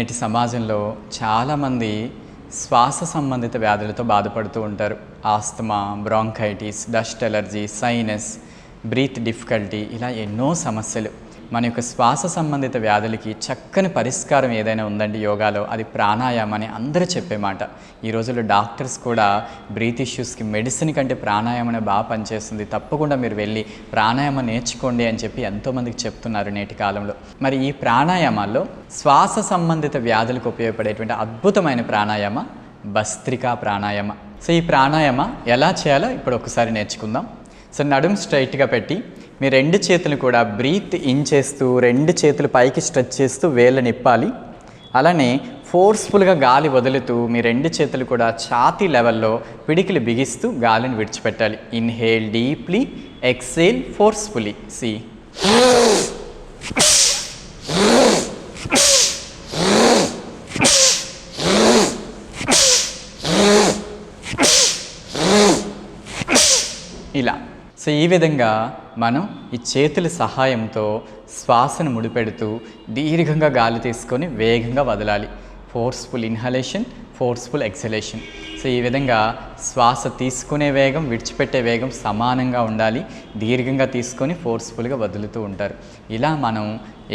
నేటి సమాజంలో చాలామంది శ్వాస సంబంధిత వ్యాధులతో బాధపడుతూ ఉంటారు. Asthma bronchitis dust allergy sinus breath difficulty ఇలా ఎన్నో సమస్యలు. మన యొక్క శ్వాస సంబంధిత వ్యాధులకి చక్కని పరిష్కారం ఏదైనా ఉందండి యోగాలో అది ప్రాణాయామం అని అందరూ చెప్పే మాట. ఈ రోజుల్లో డాక్టర్స్ కూడా బ్రీత్ ఇష్యూస్కి మెడిసిన్ కంటే ప్రాణాయామం బాగా పనిచేస్తుంది. తప్పకుండా మీరు వెళ్ళి ప్రాణాయామం నేర్చుకోండి అని చెప్పి ఎంతోమందికి చెప్తున్నారు నేటి కాలంలో. మరి ఈ ప్రాణాయామాల్లో శ్వాస సంబంధిత వ్యాధులకు ఉపయోగపడేటువంటి అద్భుతమైన ప్రాణాయామ భస్త్రికా ప్రాణాయామ. సో ఈ ప్రాణాయామ ఎలా చేయాలో ఇప్పుడు ఒకసారి నేర్చుకుందాం. సో నడుము స్ట్రైట్గా పెట్టి మీ రెండు చేతులు కూడా బ్రీత్ ఇన్ చేస్తూ రెండు చేతులు పైకి స్ట్రెచ్ చేస్తూ వేళ్ళ నిప్పాలి అలానే ఫోర్స్ఫుల్గా గాలి వదులుతూ మీ రెండు చేతులు కూడా ఛాతీ లెవెల్లో పిడికిలు బిగిస్తూ గాలిని విడిచిపెట్టాలి. Inhale deeply exhale forcefully. C ఇలా సో ఈ విధంగా మనం ఈ చేతుల సహాయంతో శ్వాసను ముడిపెడుతూ దీర్ఘంగా గాలి తీసుకొని వేగంగా వదలాలి. Forceful inhalation forceful exhalation so ఈ విధంగా శ్వాస తీసుకునే వేగం విడిచిపెట్టే వేగం సమానంగా ఉండాలి. దీర్ఘంగా తీసుకొని ఫోర్స్ఫుల్గా వదులుతూ ఉంటారు. ఇలా మనం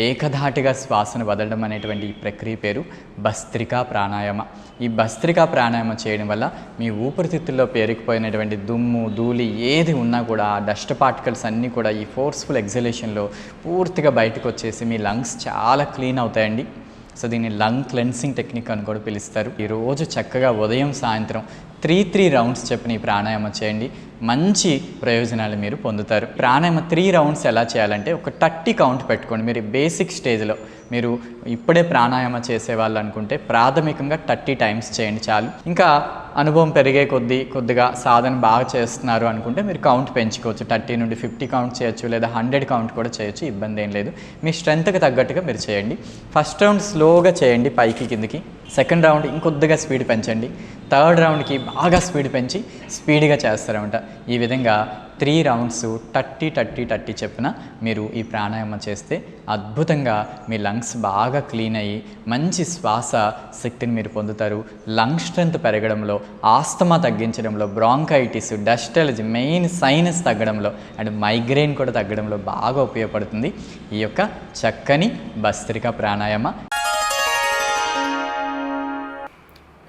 ఏకధాటిగా శ్వాసను వదలడం అనేటువంటి ఈ ప్రక్రియ పేరు భస్త్రికా ప్రాణాయామ. ఈ భస్త్రికా ప్రాణాయామం చేయడం వల్ల మీ ఊపిరితిత్తుల్లో పేరుకుపోయినటువంటి దుమ్ము ధూళి ఏది ఉన్నా కూడా ఆ డస్ట్ పార్టికల్స్ అన్నీ కూడా ఈ ఫోర్స్ఫుల్ ఎగ్జలేషన్లో పూర్తిగా బయటకు వచ్చేసి మీ లంగ్స్ చాలా క్లీన్ అవుతాయండి. సో దీన్ని లంగ్ క్లెన్సింగ్ టెక్నిక్ అని కూడా పిలుస్తారు. ఈరోజు చక్కగా ఉదయం సాయంత్రం త్రీ త్రీ రౌండ్స్ చెప్పిన ఈ ప్రాణాయామం చేయండి. మంచి ప్రయోజనాలు మీరు పొందుతారు. ప్రాణాయామ త్రీ రౌండ్స్ ఎలా చేయాలంటే ఒక థర్టీ కౌంట్ పెట్టుకోండి. మీరు బేసిక్ స్టేజ్లో మీరు ఇప్పుడే ప్రాణాయామ చేసే వాళ్ళు అనుకుంటే ప్రాథమికంగా థర్టీ టైమ్స్ చేయండి చాలు. ఇంకా అనుభవం పెరిగే కొద్దీ కొద్దిగా సాధన బాగా చేస్తున్నారు అనుకుంటే మీరు కౌంట్ పెంచుకోవచ్చు. థర్టీ నుండి ఫిఫ్టీ కౌంట్ చేయొచ్చు లేదా హండ్రెడ్ కౌంట్ కూడా చేయొచ్చు ఇబ్బంది ఏం లేదు. మీ స్ట్రెంత్కి తగ్గట్టుగా మీరు చేయండి. ఫస్ట్ రౌండ్ స్లోగా చేయండి పైకి కిందికి. సెకండ్ రౌండ్ ఇంకొద్దిగా స్పీడ్ పెంచండి. థర్డ్ రౌండ్కి బాగా స్పీడ్ పెంచి స్పీడ్గా చేస్తారనమాట ఈ విధంగా three rounds thirty thirty thirty చెప్పిన మీరు ఈ ప్రాణాయామం చేస్తే అద్భుతంగా మీ లంగ్స్ బాగా క్లీన్ అయ్యి మంచి శ్వాస శక్తిని మీరు పొందుతారు. లంగ్ స్ట్రెంత్ పెరగడంలో ఆస్తమా తగ్గించడంలో bronchitis dust allergy main sinus తగ్గడంలో అండ్ మైగ్రెయిన్ కూడా తగ్గడంలో బాగా ఉపయోగపడుతుంది. ఈ యొక్క చక్కని భస్త్రిక ప్రాణాయామ.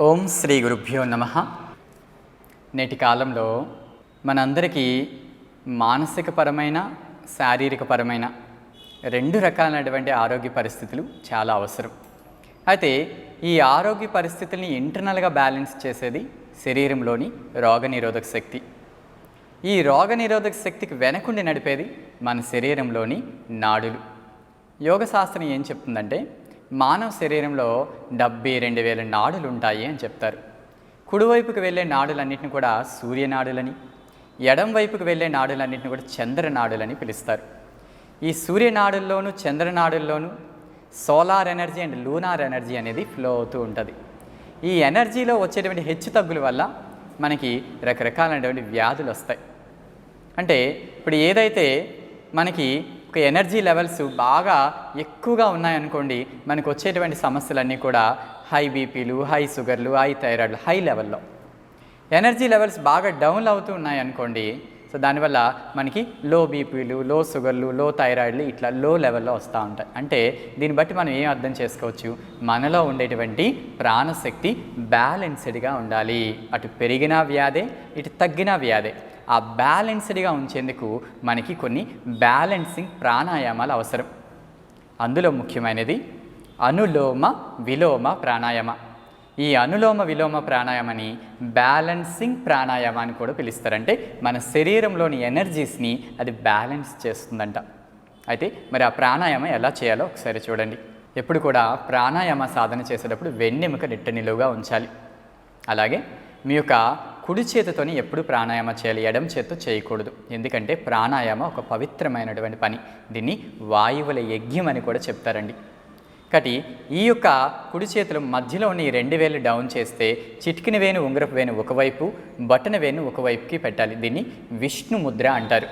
ఓం శ్రీ గురుభ్యో నమ. నేటి కాలంలో మనందరికీ మానసికపరమైన శారీరకపరమైన రెండు రకాలైనటువంటి ఆరోగ్య పరిస్థితులు చాలా అవసరం. అయితే ఈ ఆరోగ్య పరిస్థితుల్ని ఇంటర్నల్గా బ్యాలెన్స్ చేసేది శరీరంలోని రోగనిరోధక శక్తి. ఈ రోగనిరోధక శక్తికి వెనకుండి నడిపేది మన శరీరంలోని నాడులు. యోగశాస్త్రం ఏం చెప్తుందంటే మానవ శరీరంలో డెబ్బై రెండు వేల నాడులు ఉంటాయి అని చెప్తారు. కుడివైపుకి వెళ్ళే నాడులన్నింటిని కూడా సూర్యనాడులని ఎడం వైపుకు వెళ్ళే నాడులన్నింటిని కూడా చంద్రనాడులని పిలుస్తారు. ఈ సూర్యనాడుల్లోనూ చంద్రనాడుల్లోనూ solar energy and lunar energy అనేది ఫ్లో అవుతూ ఉంటుంది. ఈ ఎనర్జీలో వచ్చేటువంటి హెచ్చు తగ్గుల వల్ల మనకి రకరకాలైనటువంటి వ్యాధులు వస్తాయి. అంటే ఇప్పుడు ఏదైతే మనకి ఒక ఎనర్జీ లెవెల్స్ బాగా ఎక్కువగా ఉన్నాయనుకోండి మనకు వచ్చేటువంటి సమస్యలన్నీ కూడా హై బీపీలు హై షుగర్లు హై థైరాయిడ్లు హై లెవెల్లో ఎనర్జీ లెవెల్స్ బాగా డౌన్ అవుతూ ఉన్నాయనుకోండి సో దానివల్ల మనకి లో బీపీలు లో షుగర్లు లో థైరాయిడ్లు ఇట్లా లో లెవెల్లో వస్తూ ఉంటాయి. అంటే దీన్ని బట్టి మనం ఏం అర్థం చేసుకోవచ్చు? మనలో ఉండేటువంటి ప్రాణశక్తి బ్యాలెన్స్డ్గా ఉండాలి. అటు పెరిగిన వ్యాధే ఇటు తగ్గిన వ్యాధే. ఆ బ్యాలెన్స్డ్గా ఉంచేందుకు మనకి కొన్ని బ్యాలెన్సింగ్ ప్రాణాయామాలు అవసరం. అందులో ముఖ్యమైనది అనులోమ విలోమ ప్రాణాయామ. ఈ అనులోమ విలోమ ప్రాణాయామని బ్యాలెన్సింగ్ ప్రాణాయామ అని కూడా పిలుస్తారంటే మన శరీరంలోని ఎనర్జీస్ని అది బ్యాలెన్స్ చేస్తుందంట. అయితే మరి ఆ ప్రాణాయామం ఎలా చేయాలో ఒకసారి చూడండి. ఎప్పుడు కూడా ప్రాణాయామ సాధన చేసేటప్పుడు వెన్నెముక నిట్ట నిలువుగా ఉంచాలి. అలాగే మీ యొక్క కుడి చేతితోని ఎప్పుడు ప్రాణాయామ చేయాలి ఎడం చేత్తో చేయకూడదు. ఎందుకంటే ప్రాణాయామ ఒక పవిత్రమైనటువంటి పని. దీన్ని వాయువుల యజ్ఞం అని కూడా చెప్తారండి. ఒకటి ఈ యొక్క కుడి చేతులు మధ్యలో ఉన్న ఈ రెండు వేలు డౌన్ చేస్తే చిటికిన వేణు ఉంగరపు వేణు ఒకవైపు బటన వేణు ఒకవైపుకి పెట్టాలి. దీన్ని విష్ణు ముద్ర అంటారు.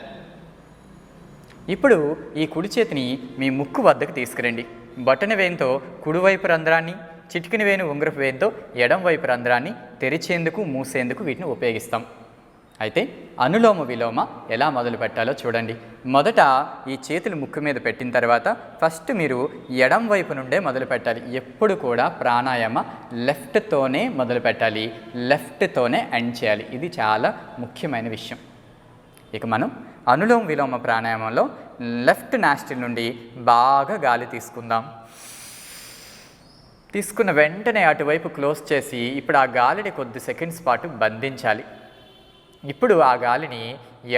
ఇప్పుడు ఈ కుడి చేతిని మీ ముక్కు వద్దకు తీసుకురండి. బటన వేణుతో కుడివైపు రంధ్రాన్ని చిటికిన వేణు ఉంగరపు వేణుతో ఎడం వైపు రంధ్రాన్ని తెరిచేందుకు మూసేందుకు వీటిని ఉపయోగిస్తాం. అయితే అనులోమ విలోమ ఎలా మొదలు పెట్టాలో చూడండి. మొదట ఈ చేతులు ముక్కు మీద పెట్టిన తర్వాత ఫస్ట్ మీరు ఎడం వైపు నుండే మొదలు పెట్టాలి. ఎప్పుడు కూడా ప్రాణాయామ లెఫ్ట్తోనే మొదలు పెట్టాలి. లెఫ్ట్తోనే ఎండ్ చేయాలి. ఇది చాలా ముఖ్యమైన విషయం. ఇక మనం అనులోమ విలోమ ప్రాణాయామంలో లెఫ్ట్ నాస్టిల్ నుండి బాగా గాలి తీసుకుందాం. తీసుకున్న వెంటనే అటువైపు క్లోజ్ చేసి ఇప్పుడు ఆ గాలిని కొద్ది సెకండ్స్ పాటు బంధించాలి. ఇప్పుడు ఆ గాలిని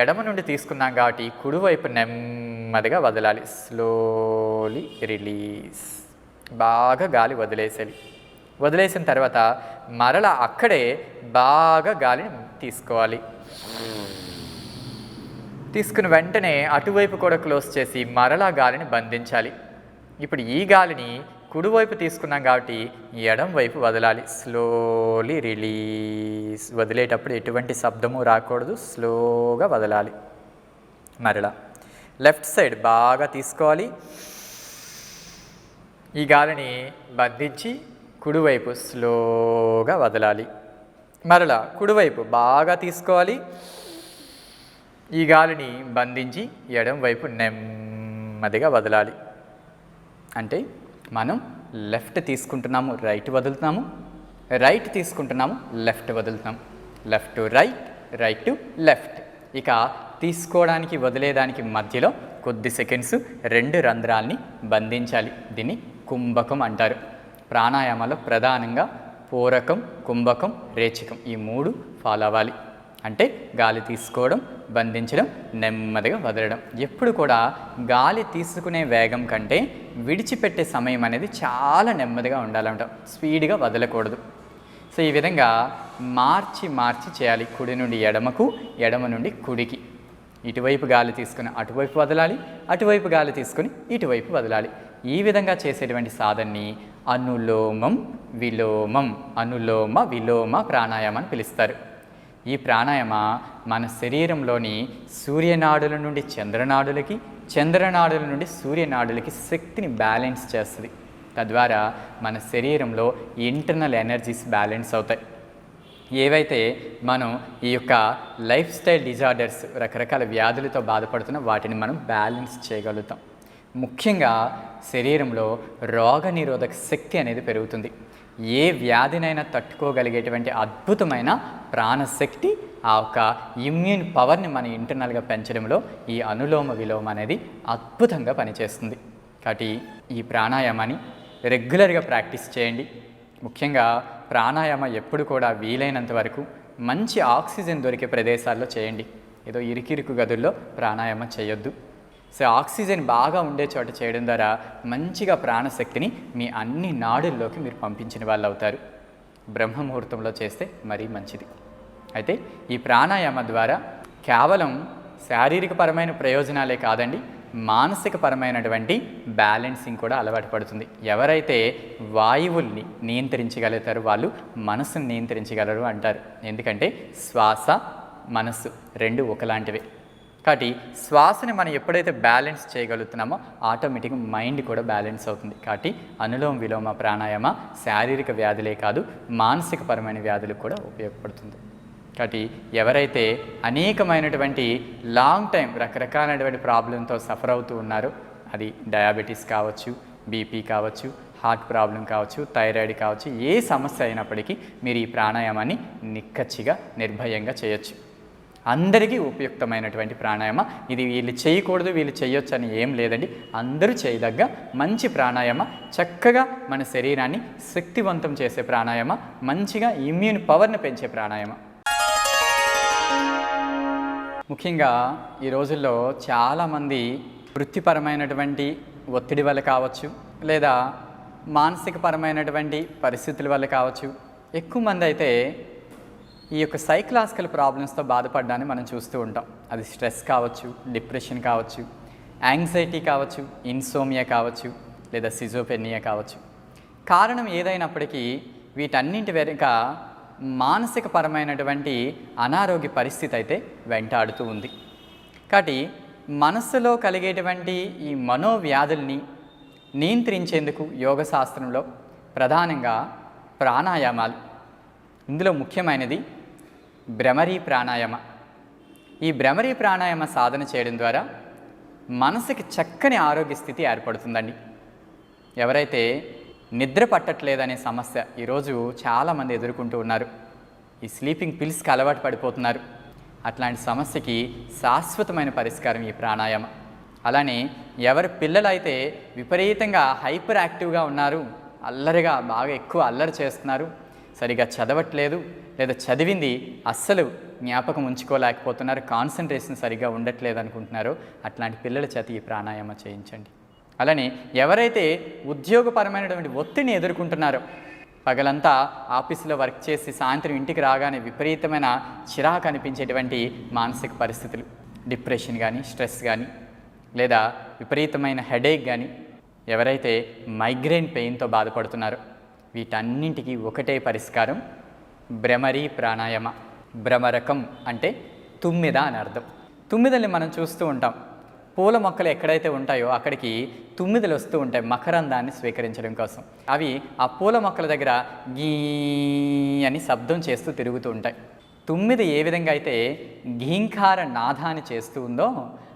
ఎడమ నుండి తీసుకున్నాం కాబట్టి కుడివైపు నెమ్మదిగా వదలాలి. స్లోలీ రిలీజ్ బాగా గాలి వదిలేసేది వదిలేసిన తర్వాత మరల అక్కడే బాగా గాలిని తీసుకోవాలి. తీసుకుని వెంటనే అటువైపు కూడా క్లోజ్ చేసి మరలా గాలిని బంధించాలి. ఇప్పుడు ఈ గాలిని కుడివైపు తీసుకున్నాం కాబట్టి ఎడం వైపు వదలాలి. స్లోలీ రిలీజ్ వదిలేటప్పుడు ఎటువంటి శబ్దము రాకూడదు. స్లోగా వదలాలి. మరలా. లెఫ్ట్ సైడ్ బాగా తీసుకోవాలి. ఈ గాలిని బంధించి కుడివైపు స్లోగా వదలాలి. మరలా కుడివైపు బాగా తీసుకోవాలి. ఈ గాలిని బంధించి ఎడం వైపు నెమ్మదిగా వదలాలి. అంటే మనం లెఫ్ట్ తీసుకుంటున్నాము రైట్ వదులుతున్నాము. రైట్ తీసుకుంటున్నాము left వదులుతున్నాము. Left to right right to left ఇక తీసుకోవడానికి వదిలేదానికి మధ్యలో కొద్ది సెకండ్స్ రెండు రంధ్రాల్ని బంధించాలి. దీన్ని కుంభకం అంటారు. ప్రాణాయామాలో ప్రధానంగా పూరకం కుంభకం రేచకం ఈ మూడు ఫాలో అవ్వాలి. అంటే గాలి తీసుకోవడం బంధించడం నెమ్మదిగా వదలడం. ఎప్పుడు కూడా గాలి తీసుకునే వేగం కంటే విడిచిపెట్టే సమయం అనేది చాలా నెమ్మదిగా ఉండాలంట. స్పీడ్గా వదలకూడదు. సో ఈ విధంగా మార్చి మార్చి చేయాలి. కుడి నుండి ఎడమకు ఎడమ నుండి కుడికి. ఇటువైపు గాలి తీసుకుని అటువైపు వదలాలి అటువైపు గాలి తీసుకుని ఇటువైపు వదలాలి. ఈ విధంగా చేసేటువంటి సాధనని అనులోమం విలోమం అనులోమ విలోమ ప్రాణాయామం అని పిలుస్తారు. ఈ ప్రాణాయామ మన శరీరంలోని సూర్యనాడుల నుండి చంద్రనాడులకి చంద్రనాడుల నుండి సూర్యనాడులకి శక్తిని బ్యాలెన్స్ చేస్తుంది. తద్వారా మన శరీరంలో ఇంటర్నల్ ఎనర్జీస్ బ్యాలెన్స్ అవుతాయి. ఏవైతే మనం ఈ యొక్క లైఫ్ స్టైల్ డిజార్డర్స్ రకరకాల వ్యాధులతో బాధపడుతున్న వాటిని మనం బ్యాలెన్స్ చేయగలుగుతాం. ముఖ్యంగా శరీరంలో రోగనిరోధక శక్తి అనేది పెరుగుతుంది. ఏ వ్యాధినైనా తట్టుకోగలిగేటువంటి అద్భుతమైన ప్రాణశక్తి ఆ యొక్క ఇమ్యూన్ పవర్ని మన ఇంటర్నల్గా పెంచడంలో ఈ అనులోమ విలోమ అనేది అద్భుతంగా పనిచేస్తుంది. కాబట్టి ఈ ప్రాణాయామాన్ని రెగ్యులర్గా ప్రాక్టీస్ చేయండి. ముఖ్యంగా ప్రాణాయామ ఎప్పుడు కూడా వీలైనంత వరకు మంచి ఆక్సిజన్ దొరికే ప్రదేశాల్లో చేయండి. ఏదో ఇరికిరుకు గదుల్లో ప్రాణాయామం చేయొద్దు. సో ఆక్సిజన్ బాగా ఉండే చోట చేయడం ద్వారా మంచిగా ప్రాణశక్తిని మీ అన్ని నాడుల్లోకి మీరు పంపించిన వాళ్ళు అవుతారు. బ్రహ్మ ముహూర్తంలో చేస్తే మరీ మంచిది. అయితే ఈ ప్రాణాయామ ద్వారా కేవలం శారీరకపరమైన ప్రయోజనాలే కాదండి మానసికపరమైనటువంటి బ్యాలెన్సింగ్ కూడా అలవాటు పడుతుంది. ఎవరైతే వాయువుల్ని నియంత్రించగలుగుతారో వాళ్ళు మనసును నియంత్రించగలరు అంటారు. ఎందుకంటే శ్వాస మనస్సు రెండు ఒకలాంటివే. కాబట్టి శ్వాసని మనం ఎప్పుడైతే బ్యాలెన్స్ చేయగలుగుతున్నామో ఆటోమేటిక్గా మైండ్ కూడా బ్యాలెన్స్ అవుతుంది. కాబట్టి అనులోమ విలోమ ప్రాణాయామ శారీరక వ్యాధులే కాదు మానసిక పరమైన వ్యాధులకు కూడా ఉపయోగపడుతుంది. కాబట్టి ఎవరైతే అనేకమైనటువంటి లాంగ్ టైం రకరకాలైనటువంటి ప్రాబ్లంతో సఫర్ అవుతూ ఉన్నారో అది డయాబెటీస్ కావచ్చు బీపీ కావచ్చు హార్ట్ ప్రాబ్లం కావచ్చు థైరాయిడ్ కావచ్చు ఏ సమస్య అయినప్పటికీ మీరు ఈ ప్రాణాయామాన్ని నిక్కచ్చిగా నిర్భయంగా చేయొచ్చు. అందరికీ ఉపయుక్తమైనటువంటి ప్రాణాయామ. ఇది వీళ్ళు చేయకూడదు వీళ్ళు చేయొచ్చు అని ఏం లేదండి. అందరూ చేయదగ్గ మంచి ప్రాణాయామ. చక్కగా మన శరీరాన్ని శక్తివంతం చేసే ప్రాణాయామ. మంచిగా ఇమ్యూన్ పవర్ని పెంచే ప్రాణాయామ. ముఖ్యంగా ఈ రోజుల్లో చాలామంది వృత్తిపరమైనటువంటి ఒత్తిడి వల్ల కావచ్చు లేదా మానసికపరమైనటువంటి పరిస్థితుల వల్ల కావచ్చు. ఎక్కువ మంది అయితే ఈ యొక్క సైకలాజికల్ ప్రాబ్లమ్స్తో బాధపడడాన్ని మనం చూస్తూ ఉంటాం. అది స్ట్రెస్ కావచ్చు డిప్రెషన్ కావచ్చు యాంగ్జైటీ కావచ్చు ఇన్సోమియా కావచ్చు లేదా సిజోపెనియా కావచ్చు. కారణం ఏదైనప్పటికీ వీటన్నింటి వెనుక మానసిక పరమైనటువంటి అనారోగ్య పరిస్థితి అయితే వెంటాడుతూ ఉంది. కాబట్టి మనస్సులో కలిగేటువంటి ఈ మనోవ్యాధుల్ని నియంత్రించేందుకు యోగ శాస్త్రంలో ప్రధానంగా ప్రాణాయామాలు. ఇందులో ముఖ్యమైనది భ్రమరీ ప్రాణాయామ. ఈ భ్రమరీ ప్రాణాయామ సాధన చేయడం ద్వారా మనసుకి చక్కని ఆరోగ్య స్థితి ఏర్పడుతుందండి. ఎవరైతే నిద్ర పట్టట్లేదనే సమస్య ఈరోజు చాలామంది ఎదుర్కొంటూ ఉన్నారు. ఈ స్లీపింగ్ పిల్స్కి అలవాటు పడిపోతున్నారు. అట్లాంటి సమస్యకి శాశ్వతమైన పరిష్కారం ఈ ప్రాణాయామం. అలానే ఎవరి పిల్లలైతే విపరీతంగా హైపర్ యాక్టివ్గా ఉన్నారు అల్లరిగా బాగా ఎక్కువ అల్లరి చేస్తున్నారు సరిగా చదవట్లేదు లేదా చదివింది అస్సలు జ్ఞాపకం ఉంచుకోలేకపోతున్నారు కాన్సన్ట్రేషన్ సరిగా ఉండట్లేదు అనుకుంటున్నారు. అట్లాంటి పిల్లల చేత ఈ ప్రాణాయామం చేయించండి. అలానే ఎవరైతే ఉద్యోగపరమైనటువంటి ఒత్తిడిని ఎదుర్కొంటున్నారో పగలంతా ఆఫీసులో వర్క్ చేసి సాయంత్రం ఇంటికి రాగానే విపరీతమైన చిరాకు అనిపించేటువంటి మానసిక పరిస్థితులు. డిప్రెషన్ కానీ స్ట్రెస్ కానీ లేదా విపరీతమైన హెడేక్ కానీ ఎవరైతే మైగ్రేన్ పెయిన్తో బాధపడుతున్నారో వీటన్నింటికి ఒకటే పరిష్కారం భ్రమరీ ప్రాణాయామ. భ్రమరకం అంటే తుమ్మిద అని అర్థం. తుమ్మిదల్ని మనం చూస్తూ ఉంటాం. పూల మొక్కలు ఎక్కడైతే ఉంటాయో అక్కడికి తుమ్మిదలు వస్తూ ఉంటాయి మకరందాన్ని స్వీకరించడం కోసం. అవి ఆ పూల మొక్కల దగ్గర గీ అని శబ్దం చేస్తూ తిరుగుతూ ఉంటాయి. తుమ్మిద ఏ విధంగా అయితే ఘీంకార నాదాన్ని చేస్తూ ఉందో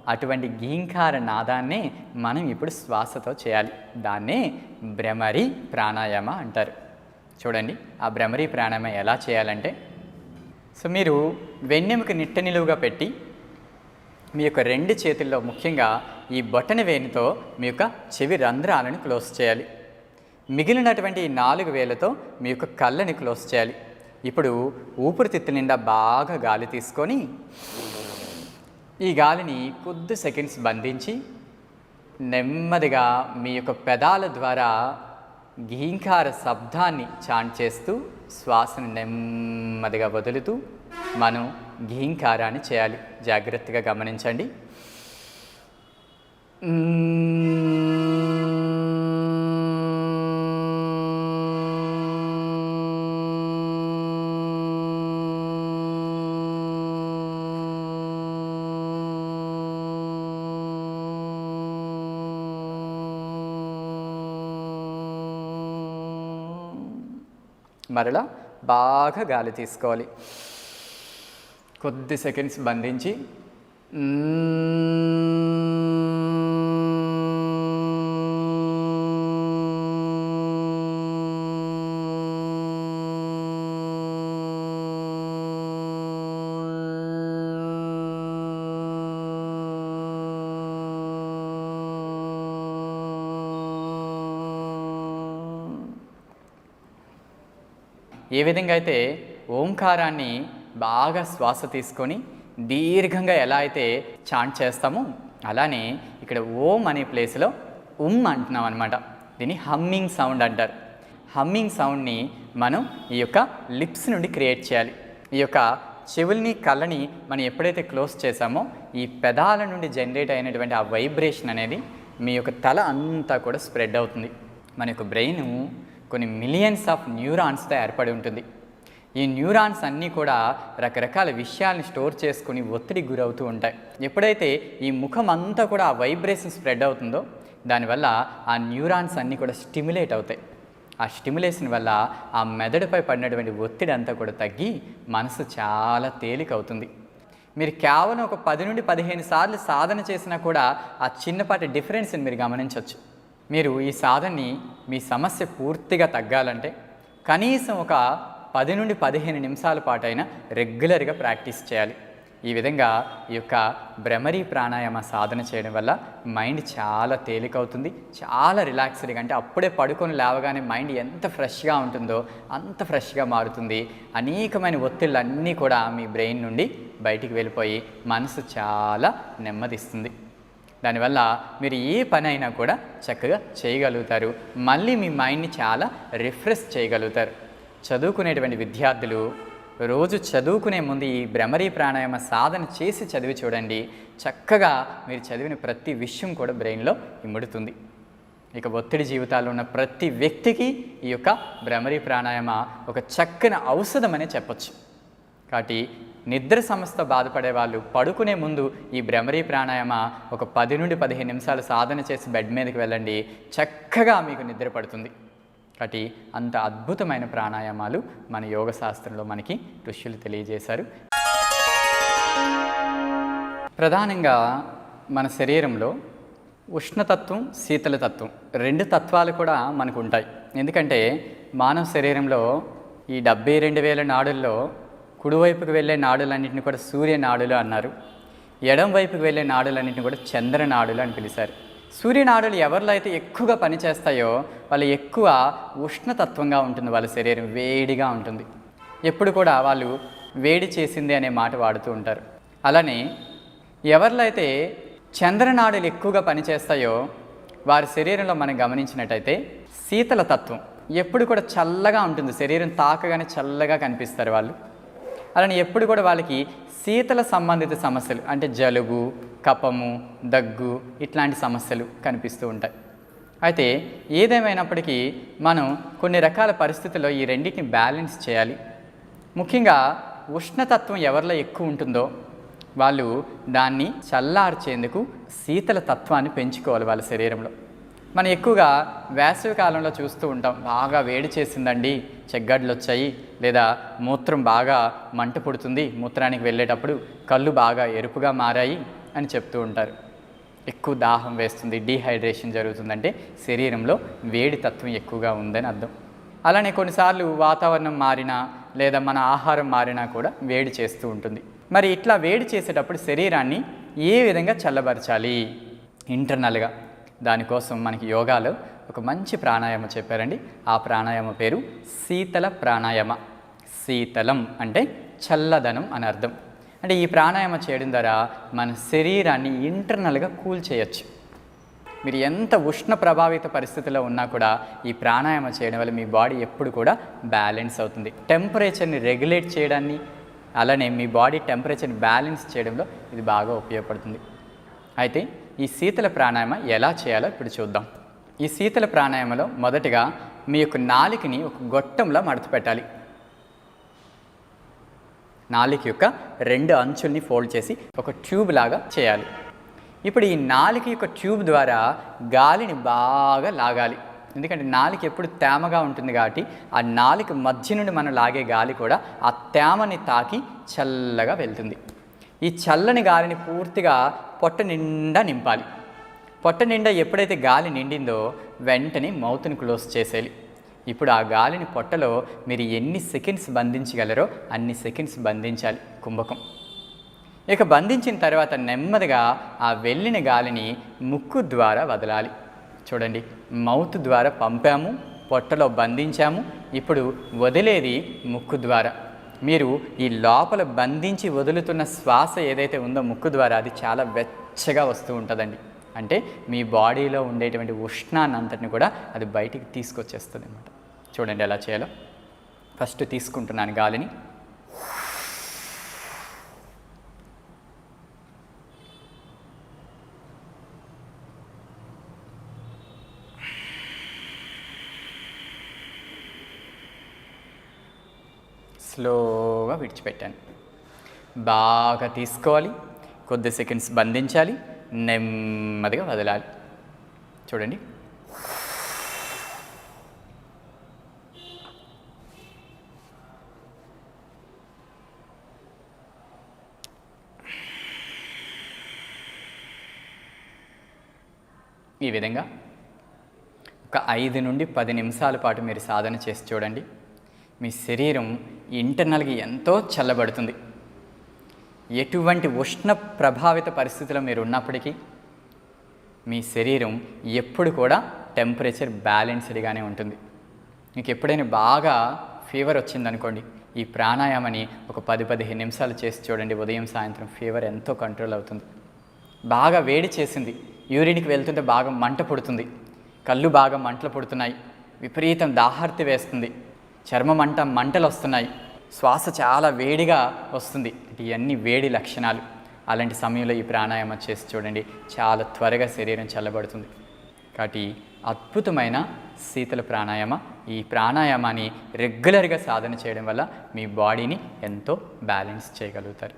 అటువంటి గీంకార నాదాన్ని మనం ఇప్పుడు శ్వాసతో చేయాలి. దాన్నే భ్రమరి ప్రాణాయామ అంటారు. చూడండి ఆ భ్రమరి ప్రాణాయామ ఎలా చేయాలంటే సో మీరు వెన్నెముక నిట్ట నిలువుగా పెట్టి మీ యొక్క రెండు చేతుల్లో ముఖ్యంగా ఈ బొటన వేణితో మీ యొక్క చెవి రంధ్రాలను క్లోజ్ చేయాలి. మిగిలినటువంటి ఈ నాలుగు వేలతో మీ యొక్క కళ్ళని క్లోజ్ చేయాలి. ఇప్పుడు ఊపిరితిత్తు నిండా బాగా గాలి తీసుకొని ఈ గాలిని కొద్ది సెకండ్స్ బంధించి నెమ్మదిగా మీ యొక్క పెదాల ద్వారా ఘీంకార శబ్దాన్ని చాంట్ చేస్తూ శ్వాసను నెమ్మదిగా వదులుతూ మనం ఘీంకారాన్ని చేయాలి. జాగ్రత్తగా గమనించండి. మరలా బాగా గాలి తీసుకోవాలి. కొద్ది సెకండ్స్ బంధించి. ఏ విధంగా అయితే ఓంకారాన్ని బాగా శ్వాస తీసుకొని దీర్ఘంగా ఎలా అయితే చాంట్ చేస్తామో అలానే ఇక్కడ ఓం అనే ప్లేస్లో ఉమ్ అంటున్నాం అనమాట దీన్ని హమ్మింగ్ సౌండ్ అంటారు. హమ్మింగ్ సౌండ్ని మనం ఈ యొక్క లిప్స్ నుండి క్రియేట్ చేయాలి. ఈ యొక్క చెవుల్ని కళ్ళని మనం ఎప్పుడైతే క్లోజ్ చేసామో ఈ పెదాల నుండి జనరేట్ అయినటువంటి ఆ వైబ్రేషన్ అనేది మీ యొక్క తల అంతా కూడా స్ప్రెడ్ అవుతుంది. మన యొక్క బ్రెయిన్ కొన్ని మిలియన్స్ ఆఫ్ న్యూరాన్స్తో ఏర్పడి ఉంటుంది. ఈ న్యూరాన్స్ అన్నీ కూడా రకరకాల విషయాల్ని స్టోర్ చేసుకుని ఒత్తిడి గురవుతూ ఉంటాయి. ఎప్పుడైతే ఈ ముఖం అంతా కూడా ఆ వైబ్రేషన్ స్ప్రెడ్ అవుతుందో దానివల్ల ఆ న్యూరాన్స్ అన్నీ కూడా స్టిమ్యులేట్ అవుతాయి. ఆ స్టిమ్యులేషన్ వల్ల ఆ మెదడుపై పడినటువంటి ఒత్తిడి అంతా కూడా తగ్గి మనసు చాలా తేలిక అవుతుంది మీరు కేవలం ఒక పది నుండి పదిహేను సార్లు సాధన చేసినా కూడా ఆ చిన్నపాటి డిఫరెన్స్ని మీరు గమనించవచ్చు. మీరు ఈ సాధనని మీ సమస్య పూర్తిగా తగ్గాలంటే కనీసం ఒక పది నుండి పదిహేను నిమిషాల పాటైనా రెగ్యులర్గా ప్రాక్టీస్ చేయాలి. ఈ విధంగా ఈ యొక్క భ్రమరీ ప్రాణాయామ సాధన చేయడం వల్ల మైండ్ చాలా తేలికవుతుంది. చాలా రిలాక్స్డ్గా అంటే అప్పుడే పడుకొని లేవగానే మైండ్ ఎంత ఫ్రెష్గా ఉంటుందో అంత ఫ్రెష్గా మారుతుంది. అనేకమైన ఒత్తిళ్ళన్నీ కూడా మీ బ్రెయిన్ నుండి బయటికి వెళ్ళిపోయి మనసు చాలా నెమ్మదిస్తుంది. దానివల్ల మీరు ఏ పని అయినా కూడా చక్కగా చేయగలుగుతారు. మళ్ళీ మీ మైండ్ని చాలా రిఫ్రెష్ చేయగలుగుతారు. చదువుకునేటువంటి విద్యార్థులు రోజు చదువుకునే ముందు ఈ భ్రమరీ ప్రాణాయామ సాధన చేసి చదివి చూడండి. చక్కగా మీరు చదివిన ప్రతి విషయం కూడా బ్రెయిన్లో ఇముడుతుంది. ఇక ఒత్తిడి జీవితాల్లో ఉన్న ప్రతి వ్యక్తికి ఈ యొక్క భ్రమరీ ప్రాణాయామ ఒక చక్కని ఔషధం అనే చెప్పొచ్చు. కాబట్టి నిద్ర సమస్య బాధపడే వాళ్ళు పడుకునే ముందు ఈ భ్రమరీ ప్రాణాయామ ఒక పది నుండి పదిహేను నిమిషాలు సాధన చేసి బెడ్ మీదకి వెళ్ళండి. చక్కగా మీకు నిద్ర పడుతుంది. కాబట్టి అంత అద్భుతమైన ప్రాణాయామాలు మన యోగ శాస్త్రంలో మనకి ఋషులు తెలియజేశారు. ప్రధానంగా మన శరీరంలో ఉష్ణతత్వం శీతల తత్వం రెండు తత్వాలు కూడా మనకు ఉంటాయి. ఎందుకంటే మానవ శరీరంలో ఈ డెబ్బై రెండు వేల నాడుల్లో కుడివైపుకు వెళ్ళే నాడులన్నింటిని కూడా సూర్య నాడులు అన్నారు. ఎడం వైపుకు వెళ్ళే నాడులన్నింటిని కూడా చంద్ర నాడులు అని పిలిచారు సూర్యనాడులు ఎవరిలో అయితే ఎక్కువగా పనిచేస్తాయో వాళ్ళు ఎక్కువ ఉష్ణతత్వంగా ఉంటుంది వాళ్ళ శరీరం వేడిగా ఉంటుంది. ఎప్పుడు కూడా వాళ్ళు వేడి చేసింది అనే మాట వాడుతూ ఉంటారు. అలానే ఎవరిలో అయితే చంద్రనాడులు ఎక్కువగా పనిచేస్తాయో వారి శరీరంలో మనం గమనించినట్టయితే శీతల తత్వం ఎప్పుడు కూడా చల్లగా ఉంటుంది శరీరం తాకగానే చల్లగా కనిపిస్తారు వాళ్ళు. అలానే ఎప్పుడు కూడా వాళ్ళకి శీతల సంబంధిత సమస్యలు అంటే జలుబు కపము దగ్గు ఇట్లాంటి సమస్యలు కనిపిస్తూ ఉంటాయి. అయితే ఏదేమైనప్పటికీ మనం కొన్ని రకాల పరిస్థితుల్లో ఈ రెండింటిని బ్యాలెన్స్ చేయాలి. ముఖ్యంగా ఉష్ణతత్వం ఎవరిలో ఎక్కువ ఉంటుందో వాళ్ళు దాన్ని చల్లార్చేందుకు శీతల తత్వాన్ని పెంచుకోవాలి వాళ్ళ శరీరంలో. మనం ఎక్కువగా వేసవి కాలంలో చూస్తూ ఉంటాం బాగా వేడి చేసిందండి చెగ్గడ్లు వచ్చాయి లేదా మూత్రం బాగా మంట పుడుతుంది మూత్రానికి వెళ్ళేటప్పుడు కళ్ళు బాగా ఎరుపుగా మారాయి అని చెప్తూ ఉంటారు. ఎక్కువ దాహం వేస్తుంది డీహైడ్రేషన్ జరుగుతుందంటే శరీరంలో వేడి తత్వం ఎక్కువగా ఉందని అర్థం. అలానే కొన్నిసార్లు వాతావరణం మారినా లేదా మన ఆహారం మారినా కూడా వేడి చేస్తూ ఉంటుంది. మరి ఇట్లా వేడి చేసేటప్పుడు శరీరాన్ని ఏ విధంగా చల్లబరచాలి? ఇంటర్నల్గా. దానికోసం మనకి యోగాలో ఒక మంచి ప్రాణాయామ చెప్పారండి. ఆ ప్రాణాయామ పేరు శీతల ప్రాణాయామ. శీతలం అంటే చల్లదనం అని అర్థం. అంటే ఈ ప్రాణాయామ చేయడం ద్వారా మన శరీరాన్ని ఇంటర్నల్గా కూల్ చేయొచ్చు. మీరు ఎంత ఉష్ణ ప్రభావిత పరిస్థితిలో ఉన్నా కూడా ఈ ప్రాణాయామ చేయడం వల్ల మీ బాడీ ఎప్పుడు కూడా బ్యాలెన్స్ అవుతుంది. టెంపరేచర్ని రెగ్యులేట్ చేయడాన్ని అలానే మీ బాడీ టెంపరేచర్ని బ్యాలెన్స్ చేయడంలో ఇది బాగా ఉపయోగపడుతుంది. అయితే ఈ శీతల ప్రాణాయామ ఎలా చేయాలో ఇప్పుడు చూద్దాం. ఈ శీతల ప్రాణాయామలో మొదటగా మీ యొక్క నాలికని ఒక గొట్టంలో మడత పెట్టాలి నాలిక యొక్క రెండు అంచుల్ని ఫోల్డ్ చేసి ఒక ట్యూబ్ లాగా చేయాలి. ఇప్పుడు ఈ నాలిక యొక్క ట్యూబ్ ద్వారా గాలిని బాగా లాగాలి. ఎందుకంటే నాలిక ఎప్పుడు తేమగా ఉంటుంది కాబట్టి ఆ నాలిక మధ్య నుండి మనం లాగే గాలి కూడా ఆ తేమని తాకి చల్లగా వెళ్తుంది. ఈ చల్లని గాలిని పూర్తిగా పొట్ట నిండా నింపాలి. పొట్ట నిండా ఎప్పుడైతే గాలి నిండిందో వెంటనే మౌత్ని క్లోజ్ చేసేయాలి. ఇప్పుడు ఆ గాలిని పొట్టలో మీరు ఎన్ని సెకండ్స్ బంధించగలరో అన్ని సెకండ్స్ బంధించాలి కుంభకం. ఇక బంధించిన తర్వాత నెమ్మదిగా ఆ వెళ్ళిన గాలిని ముక్కు ద్వారా వదలాలి. చూడండి మౌత్ ద్వారా పంపాము పొట్టలో బంధించాము ఇప్పుడు వదిలేది ముక్కు ద్వారా. మీరు ఈ లోపల బంధించి వదులుతున్న శ్వాస ఏదైతే ఉందో ముక్కు ద్వారా అది చాలా వెచ్చగా వస్తూ ఉంటుందండి. అంటే మీ బాడీలో ఉండేటువంటి ఉష్ణాన్ని అంతటిని కూడా అది బయటికి తీసుకొచ్చేస్తుంది అనమాట చూడండి ఎలా చేయాలో. ఫస్ట్ తీసుకుంటున్నాను గాలిని. స్లోగా విడిచిపెట్టాను. బాగా తీసుకోవాలి కొద్ది సెకండ్స్ బంధించాలి నెమ్మదిగా వదలాలి. చూడండి. ఈ విధంగా ఒక ఐదు నుండి పది నిమిషాల పాటు మీరు సాధన చేసి చూడండి. మీ శరీరం ఇంటర్నల్గా ఎంతో చల్లబడుతుంది. ఎటువంటి ఉష్ణ ప్రభావిత పరిస్థితిలో మీరు ఉన్నప్పటికీ మీ శరీరం ఎప్పుడు కూడా టెంపరేచర్ బ్యాలెన్స్డ్గానే ఉంటుంది. మీకు ఎప్పుడైనా బాగా ఫీవర్ వచ్చిందనుకోండి ఈ ప్రాణాయామని ఒక పది పదిహేను నిమిషాలు చేసి చూడండి ఉదయం సాయంత్రం ఫీవర్ ఎంతో కంట్రోల్ అవుతుంది. బాగా వేడి చేసింది యూరిన్కి వెళ్తుంటే బాగా మంట పుడుతుంది. కళ్ళు బాగా మంటలు పుడుతున్నాయి విపరీతం దాహార్తి వేస్తుంది. చర్మం అంట మంటలు వస్తున్నాయి. శ్వాస చాలా వేడిగా వస్తుంది. ఇవన్నీ వేడి లక్షణాలు. అలాంటి సమయంలో ఈ ప్రాణాయామం చేసి చూడండి. చాలా త్వరగా శరీరం చల్లబడుతుంది. కాబట్టి అద్భుతమైన శీతల ప్రాణాయామ ఈ ప్రాణాయామాన్ని రెగ్యులర్గా సాధన చేయడం వల్ల మీ బాడీని ఎంతో బ్యాలెన్స్ చేయగలుగుతారు.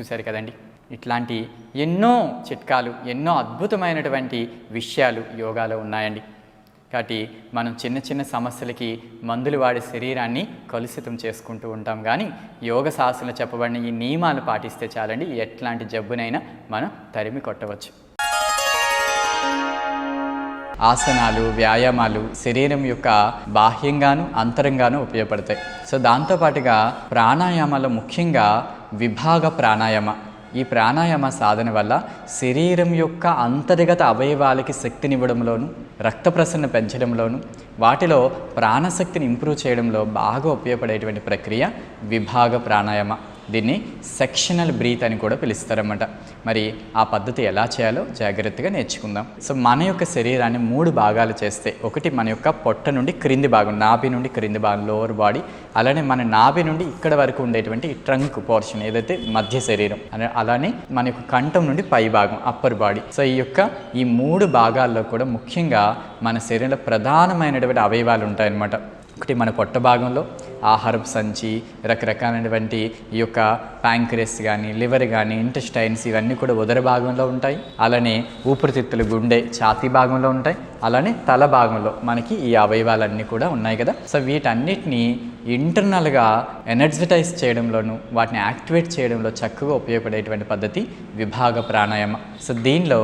చూశారు కదండి? ఇట్లాంటి ఎన్నో చిట్కాలు ఎన్నో అద్భుతమైనటువంటి విషయాలు యోగాలో ఉన్నాయండి. కాబట్టి మనం చిన్న చిన్న సమస్యలకి మందులు వాడే శరీరాన్ని కలుషితం చేసుకుంటూ ఉంటాం. కానీ యోగ శాస్త్రంలో చెప్పబడిన ఈ నియమాలు పాటిస్తే చాలండి ఎట్లాంటి జబ్బునైనా మనం తరిమి కొట్టవచ్చు. ఆసనాలు వ్యాయామాలు శరీరం యొక్క బాహ్యంగాను అంతరంగాను ఉపయోగపడతాయి. సో దాంతోపాటుగా ప్రాణాయామాలు ముఖ్యంగా విభాగ ప్రాణాయామ ఈ ప్రాణాయామ సాధన వల్ల శరీరం యొక్క అంతర్గత అవయవాలకి శక్తినివ్వడంలోను రక్త ప్రసరణ పెంచడంలోను వాటిలో ప్రాణశక్తిని ఇంప్రూవ్ చేయడంలో బాగా ఉపయోగపడేటువంటి ప్రక్రియ విభాగ ప్రాణాయామ. దీన్ని సెక్షనల్ బ్రీత్ అని కూడా పిలుస్తారన్నమాట. మరి ఆ పద్ధతి ఎలా చేయాలో జాగ్రత్తగా నేర్చుకుందాం. సో మన యొక్క శరీరాన్ని మూడు భాగాలు చేస్తే ఒకటి మన యొక్క పొట్ట నుండి క్రింది భాగం నాభి నుండి క్రింది భాగం లోవర్ బాడీ అలానే మన నాభి నుండి ఇక్కడ వరకు ఉండేటువంటి ట్రంక్ పోర్షన్ ఏదైతే మధ్య శరీరం అలానే మన యొక్క కంఠం నుండి పై భాగం అప్పర్ బాడీ సో ఈ యొక్క ఈ మూడు భాగాల్లో కూడా ముఖ్యంగా మన శరీరంలో ప్రధానమైనటువంటి అవయవాలు ఉంటాయన్నమాట. ఒకటి మన పొట్ట భాగంలో ఆహారపు సంచి రకరకాలైనటువంటి ఈ యొక్క ప్యాంక్రెస్ కానీ లివర్ కానీ ఇంటెస్టైన్స్ ఇవన్నీ కూడా ఉదర భాగంలో ఉంటాయి. అలానే ఊపిరితిత్తులు గుండె ఛాతీ భాగంలో ఉంటాయి. అలానే తల భాగంలో మనకి ఈ అవయవాలన్నీ కూడా ఉన్నాయి కదా. సో వీటన్నిటిని ఇంటర్నల్గా ఎనర్జటైజ్ చేయడంలోను వాటిని యాక్టివేట్ చేయడంలో చక్కగా ఉపయోగపడేటువంటి పద్ధతి విభాగ ప్రాణాయామ. సో దీనిలో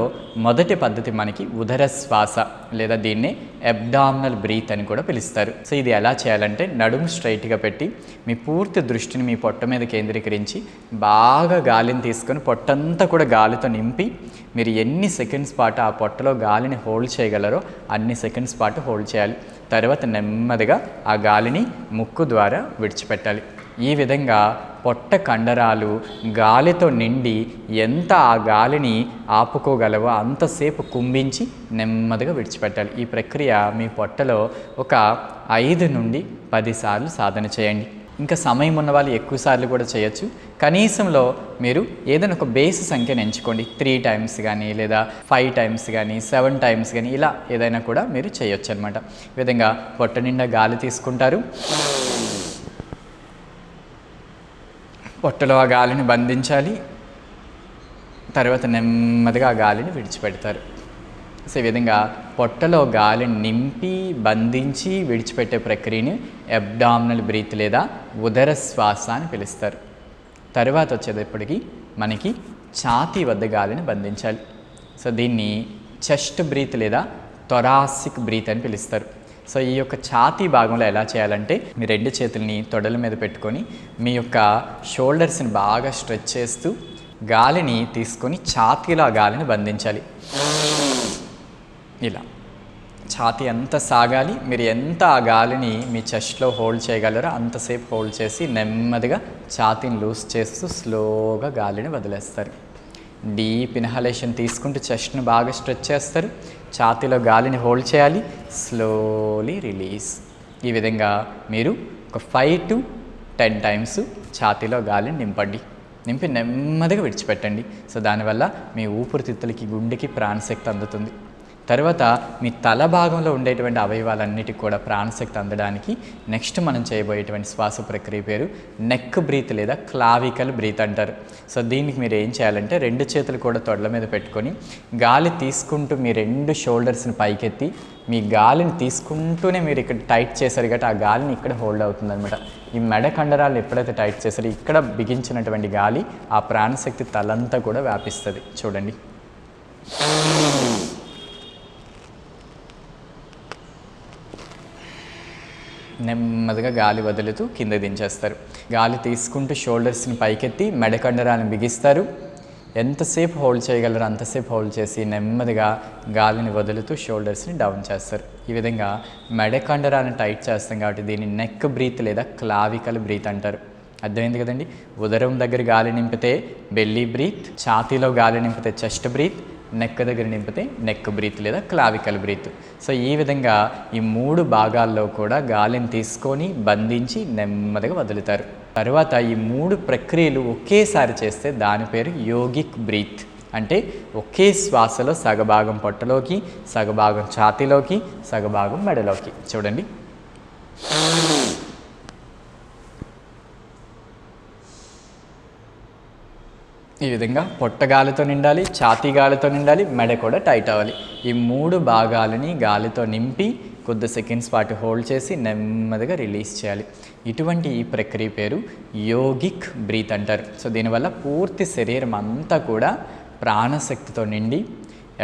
మొదటి పద్ధతి మనకి ఉదర శ్వాస లేదా దీన్ని ఎబ్డామినల్ బ్రీత్ అని కూడా పిలుస్తారు. సో ఇది ఎలా చేయాలంటే నడుము స్ట్రైట్గా పెట్టి మీ పూర్తి దృష్టిని మీ పొట్ట మీద కేంద్రీకరించి బాగా గాలిని తీసుకొని పొట్టంతా కూడా గాలితో నింపి మీరు ఎన్ని సెకండ్స్ పాటు ఆ పొట్టలో గాలిని హోల్డ్ చేయగలరో అన్ని సెకండ్స్ పాటు హోల్డ్ చేయాలి. తర్వాత నెమ్మదిగా ఆ గాలిని ముక్కు ద్వారా విడిచిపెట్టాలి. ఈ విధంగా పొట్ట కండరాలు గాలితో నిండి ఎంత ఆ గాలిని ఆపుకోగలవో అంతసేపు కుంభించి నెమ్మదిగా విడిచిపెట్టాలి. ఈ ప్రక్రియ మీ పొట్టలో ఒక ఐదు నుండి పదిసార్లు సాధన చేయండి. ఇంకా సమయం ఉన్న వాళ్ళు ఎక్కువ సార్లు కూడా చేయొచ్చు. కనీసంలో మీరు ఏదైనా ఒక బేస్ సంఖ్యను ఎంచుకోండి. త్రీ టైమ్స్ కానీ లేదా ఫైవ్ టైమ్స్ కానీ సెవెన్ టైమ్స్ కానీ ఇలా ఏదైనా కూడా మీరు చేయొచ్చు అనమాట ఈ విధంగా పొట్ట నిండా గాలి తీసుకుంటారు. పొట్టలో ఆ గాలిని బంధించాలి. తర్వాత నెమ్మదిగా ఆ గాలిని విడిచిపెడతారు. సో ఈ విధంగా పొట్టలో గాలిని నింపి బంధించి విడిచిపెట్టే ప్రక్రియని అబ్డామినల్ బ్రీత్ లేదా ఉదర శ్వాస అని పిలుస్తారు. తర్వాత వచ్చేటప్పటికి మనకి ఛాతీ వద్ద గాలిని బంధించాలి. సో దీన్ని చెస్ట్ బ్రీత్ లేదా థొరాసిక్ బ్రీత్ అని పిలుస్తారు. సో ఈ యొక్క ఛాతీ భాగంలో ఎలా చేయాలంటే మీ రెండు చేతుల్ని తొడల మీద పెట్టుకొని మీ యొక్క షోల్డర్స్ని బాగా స్ట్రెచ్ చేస్తూ గాలిని తీసుకొని ఛాతీలో ఆ గాలిని బంధించాలి. ఇలా. ఛాతీ ఎంత సాగాలి మీరు ఎంత ఆ గాలిని మీ చెస్ట్లో హోల్డ్ చేయగలరో అంతసేపు హోల్డ్ చేసి నెమ్మదిగా ఛాతీని లూజ్ చేస్తూ స్లోగా గాలిని వదిలేస్తారు. డీప్ ఇన్హలేషన్ తీసుకుంటూ చెస్ట్ను బాగా స్ట్రెచ్ చేస్తారు. ఛాతీలో గాలిని హోల్డ్ చేయాలి స్లోలీ రిలీజ్. ఈ విధంగా మీరు ఒక ఫైవ్ టు టెన్ టైమ్స్ ఛాతీలో గాలిని నింపండి. నింపి నెమ్మదిగా విడిచిపెట్టండి. సో దానివల్ల మీ ఊపిరితిత్తులకి గుండెకి ప్రాణశక్తి అందుతుంది. తర్వాత మీ తల భాగంలో ఉండేటువంటి అవయవాలన్నిటికి కూడా ప్రాణశక్తి అందడానికి నెక్స్ట్ మనం చేయబోయేటువంటి శ్వాస ప్రక్రియ పేరు నెక్ బ్రీత్ లేదా క్లావికల్ బ్రీత్ అంటారు. సో దీనికి మీరు ఏం చేయాలంటే రెండు చేతులు కూడా తొడల మీద పెట్టుకొని గాలి తీసుకుంటూ మీ రెండు షోల్డర్స్ని పైకెత్తి మీ గాలిని తీసుకుంటూనే మీరు ఇక్కడ టైట్ చేశారు కాబట్టి ఆ గాలిని ఇక్కడ హోల్డ్ అవుతుంది అనమాట ఈ మెడ కండరాలు ఎప్పుడైతే టైట్ చేశారో ఇక్కడ బిగించినటువంటి గాలి ఆ ప్రాణశక్తి తలంతా కూడా వ్యాపిస్తుంది. చూడండి. నెమ్మదిగా గాలి వదులుతూ కింద దించేస్తారు. గాలి తీసుకుంటూ షోల్డర్స్ని పైకెత్తి మెడకండరాలను బిగిస్తారు. ఎంతసేపు హోల్డ్ చేయగలరో అంతసేపు హోల్డ్ చేసి నెమ్మదిగా గాలిని వదులుతూ షోల్డర్స్ని డౌన్ చేస్తారు. ఈ విధంగా మెడ టైట్ చేస్తాం కాబట్టి దీన్ని నెక్ బ్రీత్ లేదా క్లావికల్ బ్రీత్ అంటారు. అర్థమైంది కదండి? ఉదరం దగ్గర గాలి నింపితే బెల్లీ బ్రీత్ ఛాతీలో గాలి నింపితే చెస్ట్ బ్రీత్ నెక్ దగ్గర నింపితే నెక్ బ్రీత్ లేదా క్లావికల్ బ్రీత్. సో ఈ విధంగా ఈ మూడు భాగాల్లో కూడా గాలిని తీసుకొని బంధించి నెమ్మదిగా వదులుతారు. తర్వాత ఈ మూడు ప్రక్రియలు ఒకేసారి చేస్తే దాని పేరు యోగిక్ బ్రీత్. అంటే ఒకే శ్వాసలో సగభాగం పొట్టలోకి సగభాగం ఛాతీలోకి సగభాగం మెడలోకి. చూడండి. ఈ విధంగా పొట్ట గాలితో నిండాలి ఛాతీ గాలితో నిండాలి మెడ కూడా టైట్ అవ్వాలి. ఈ మూడు భాగాలని గాలితో నింపి కొద్ది సెకండ్స్ పాటు హోల్డ్ చేసి నెమ్మదిగా రిలీజ్ చేయాలి. ఇటువంటి ఈ ప్రక్రియ పేరు యోగిక్ బ్రీత్ అంటారు. సో దీనివల్ల పూర్తి శరీరం అంతా కూడా ప్రాణశక్తితో నిండి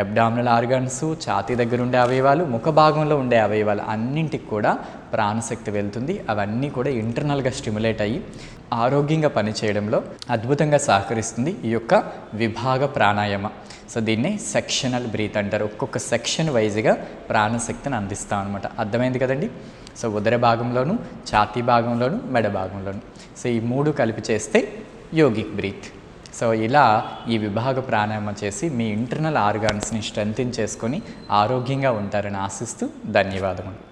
అబ్డామినల్ ఆర్గాన్స్ ఛాతీ దగ్గర ఉండే అవయవాలు ముఖ భాగంలో ఉండే అవయవాలు అన్నింటికి కూడా ప్రాణశక్తి వెళ్తుంది. అవన్నీ కూడా ఇంటర్నల్గా స్టిమ్యులేట్ అయ్యి ఆరోగ్యంగా పనిచేయడంలో అద్భుతంగా సహకరిస్తుంది ఈ యొక్క విభాగ ప్రాణాయామ. సో దీన్ని సెక్షనల్ బ్రీత్ అంటారు. ఒక్కొక్క సెక్షన్ వైజ్గా ప్రాణశక్తిని అందిస్తాం అనమాట అర్థమైంది కదండి? సో ఉదర భాగంలోను ఛాతీ భాగంలోను మెడ భాగంలోను. సో ఈ మూడు కలిపి చేస్తే యోగిక్ బ్రీత్ సో ఇలా ఈ విభాగ ప్రాణాయామం చేసి మీ ఇంటర్నల్ ఆర్గాన్స్ని స్ట్రెంగ్తిన్ చేసుకొని ఆరోగ్యంగా ఉంటారని ఆశిస్తూ ధన్యవాదములు.